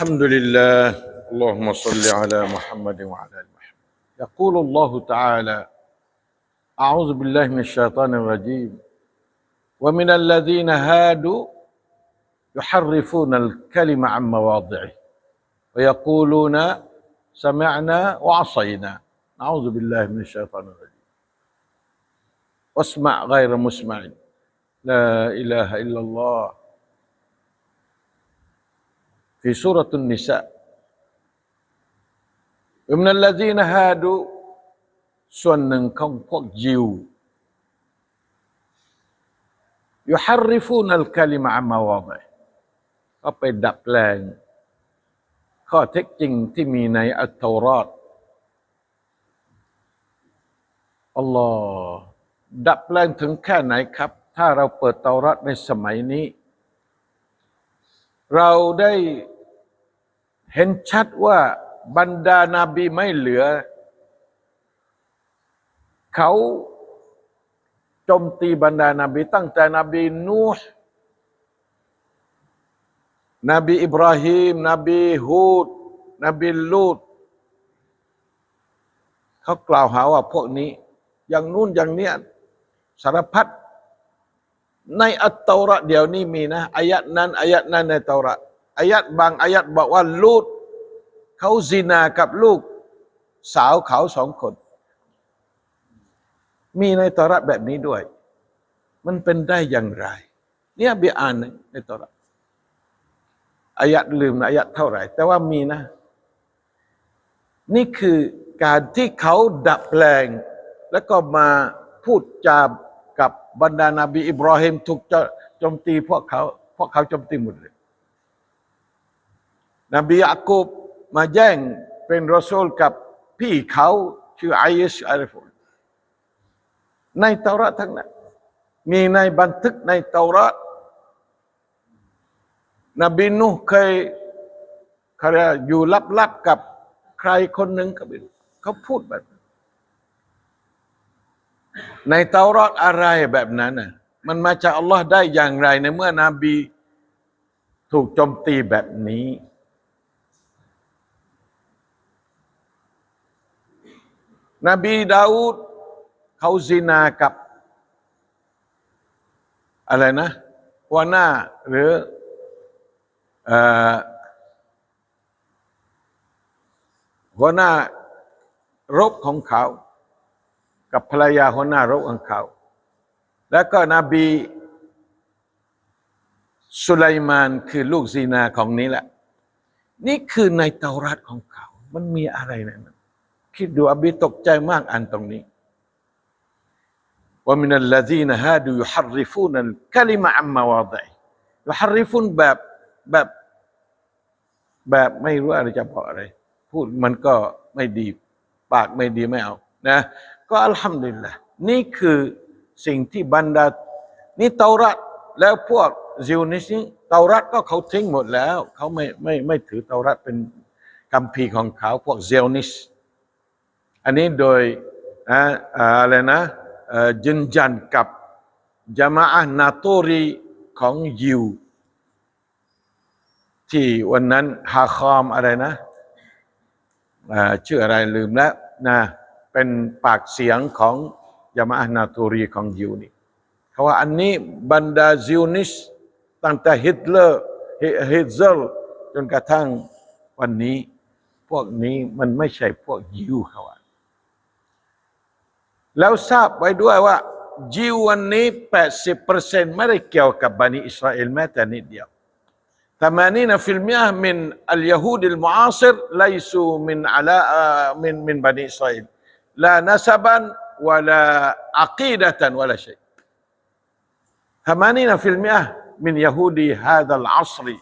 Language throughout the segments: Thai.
الحمد لله. اللهم صل على محمد وعلى آل محمد. يقول الله تعالى أعوذ بالله من الشيطان الرجيم. ومن الذين هادوا يحرفون الكلم عن مواضعه ويقولون سمعنا وعصينا. نعوذ بالله من الشيطان الرجيم. واسمع غير مسمع. لا إله إلا الله. في سورة النساء ومن الذين هادوا ส่วนหนึ่งของพวกยิว يحرفون الكلمة عن مواضعه ก็ไปดัดแปลง ข้อเท็จจริงที่มีในอัตตารอดอัลลอฮ์ดัดแปลงถึงแค่ไหนครับ ถ้าเราเปิดเตารอดในสมัยนี้ เราได้เห็นชัดว่าบรรดานาบีไม่เหลือ เขาโจมตีบรรดานาบีตั้งแต่นบีนูห์นบีอิบราฮิมนบีฮูดนบีลูดเขากล่าวหาว่าพวกนี้ อย่างนู้นอย่างเนี้ยสารพัด ในอัตตาระเดี๋ยวนี้มีนะอายัดนั้นอายัดนั้นในเตาระอายัดบางอายัดบอกว่าลูดเขาซินากับลูกสาวเขาสองคน มีในเตาระแบบนี้ด้วย มันเป็นได้อย่างไร เนี่ยบีอ่านในเตาระอายัดลืมนะอายัดเท่าไหร่ แต่ว่ามีนะ นี่คือการที่เขาดัดแปลง แล้วก็มาพูดจา กับบรรดานาบีอิบราฮิมถูกโจมตีพวกเขาพวกเขาโจมตีหมดเลยนบียากูบมาแย่งเป็นรอซูลกับพี่เขาชื่อไอยิสอาริฟุลในเตาระทั้งนั้นมีในบันทึกในเตาระนบีนูเคยเขาเรียกอยู่ลับๆกับใครคนหนึ่งก็ไม่รู้เขาพูดแบบ ในเตารอดอะไรแบบนั้นน่ะมันมาจากอัลลอฮ์ได้อย่างไร ในเมื่อนบีถูกโจมตีแบบนี้ นบีดาอูดเขาซินากับ อะไรนะหัวหน้าหรืออ่อหัวหน้ารบของเขา กับภรรยาหัวหน้ารบของเขา แล้วก็นบีสุไลมานคือลูกซีนาของนี้แหละ นี่คือในเตารัดของเขา มันมีอะไรในนั้นคิดดูอบีตกใจมากอ่านตรงนี้ว่ามินัลลซีนฮาดูยุฮริฟูนัลคลิมะอัมมาวาดะยุฮริฟุนแบบแบบแบบไม่รู้อะไรจะบอกอะไร พูดมันก็ไม่ดี ปากไม่ดีไม่เอา นะ ก็อัลฮัมดุลิลละนี่คือสิ่งที่บรรดา นี่เตารัดแล้วพวกซิวนิสนี่เตารัดก็เขาทิ้งหมดแล้ว เขาไม่ไม่ไม่ถือเตารัดเป็นคำพีของเขาพวกเซลนิส อันนี้โดยอะอะไรนะยืนยันกับจามาอะนาโตรีของยิว ที่วันนั้นฮาคอมอะไรนะชื่ออะไรลืมแล้วนะ เป็นปากเสียงของยามาอะนาโตรีของยิวนี่เขาว่าอันนี้บรรดาซิวนิสตั้งแต่ฮิตเลอร์ฮิตเซลจนกระทั่งวันนี้ พวกนี้มันไม่ใช่พวกยิวเขาว่าแล้วทราบไว้ด้วยว่ายิววันนี้ 80%ไม่ได้เกี่ยวกับบันิอิสราเอลแม้แต่นิดเดียว 80 في المئة من اليهود المعاصر ليسوا من على من من بني إسرائيل ลานัสบันวะลาอักีดะตันวะลาชัยทามานีนะฟิฮูฮัลนี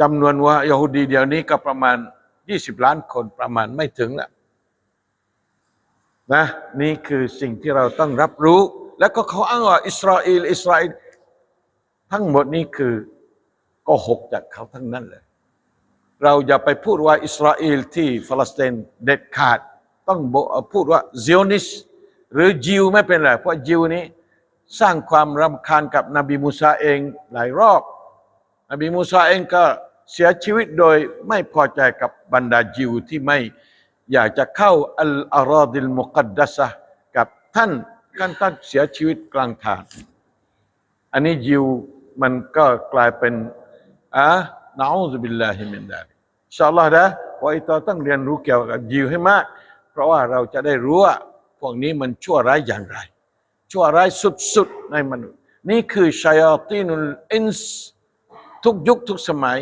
จำนวนว่ายฮูดีเดียวนี้ก็ประมาณ 20 ล้านคนประมาณไม่ถึงละนะนี่คือสิ่งที่เราต้องรับรู้ แล้วก็เขาอ้างว่าอิสราเอลอิสราเอลทั้งหมดนี้คือก็หกจากเขาทั้งนั้นเลย เราอย่าไปพูดว่าอิสราเอลที่ฟลสเตนเด็ดขาด ต้องพูดว่าซิโอนิสหรือยิวไม่เป็นไรเพราะยิวนี้สร้างความรำคาญกับนบีมูซาเองหลายรอบ นบีมูซาเองก็เสียชีวิตโดยไม่พอใจกับบรรดายิวที่ไม่อยากจะเข้าอัลอาราดิลมุกัดดัสะกับท่านกันตั้งเสียชีวิตกลางทาง อันนี้ยิวมันก็กลายเป็นอะนะอูซุบิลลาฮิมินดาลิกอินชาอัลลอฮ์นะวอิตาต้องเรียนรู้เกี่ยวกับยิวให้มาก เพราะว่าเราจะได้รู้ว่าพวกนี้มันชั่วร้ายอย่างไร ชั่วร้ายสุดๆในมนุษย์ นี่คือชัยาตีนุลอินส์ทุกยุคทุกสมัย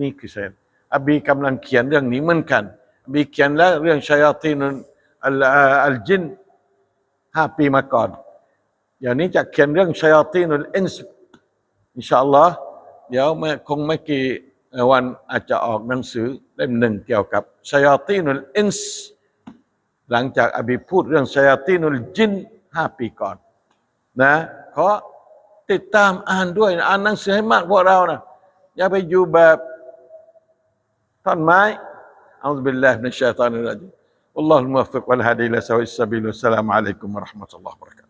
นี่คือเซนอบีกำลังเขียนเรื่องนี้เหมือนกันอบีเขียนแล้วเรื่องชัยาตีนุลอัลอัลจินห้าปีมาก่อนอย่างนี้จะเขียนเรื่องชัยาตีนุลอินส์อินชาอัลลอฮ์เดี๋ยวเมื่อคงไม่กี่วันอาจจะออกหนังสือเล่มหนึ่งเกี่ยวกับชัยาตีนุลอินส์ หลังจากอบีพูดเรื่องชายาตินุลจินห้าปีก่อน นะขอติดตามอ่านด้วยอ่านหนังสือให้มากพวกเรานะอย่าไปอยู่แบบท่อนไม้อัลลอฮฺบิลลาฮิมินชัยตานุลจินอัลลอฮฺมุฟิกวัลฮะดีละซาวิสซาบิลุสสลามอะลัยกุมวะราะห์มะตุลลอฮฺบรากา